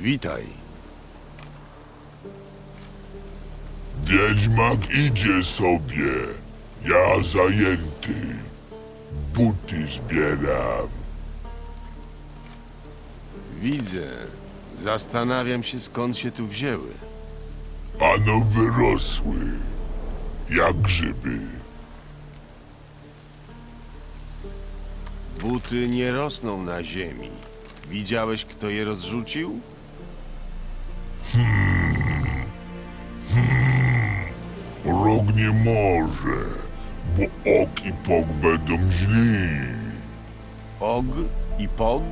Witaj. Wiedźmak idzie sobie. Ja zajęty. Buty zbieram. Widzę. Zastanawiam się, skąd się tu wzięły. Ano wyrosły. Jak grzyby. Buty nie rosną na ziemi. Widziałeś, kto je rozrzucił? Rok nie może, bo ok i pok będą źli. Og i Pog?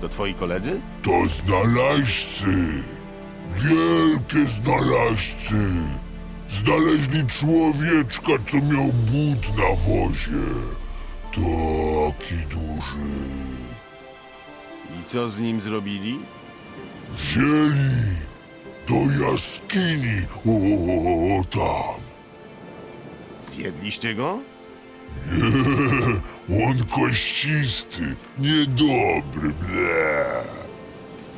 To twoi koledzy? To znalazcy. Wielkie znalazcy. Znaleźli człowieczka, co miał but na wozie. Taki duży. I co z nim zrobili? Wzięli do jaskini. O, tam. Zjedliście go? On kościsty, niedobry, ble.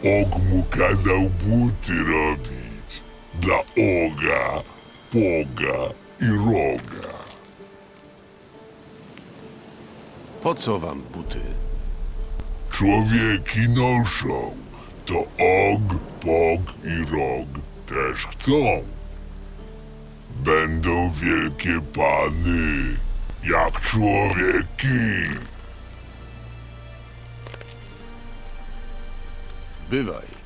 Og mu kazał buty robić. Dla oga, poga i roga. Po co wam buty? Człowieki noszą. To og, pog i rog też chcą. Będą wielkie pany, jak człowieki. Bywaj.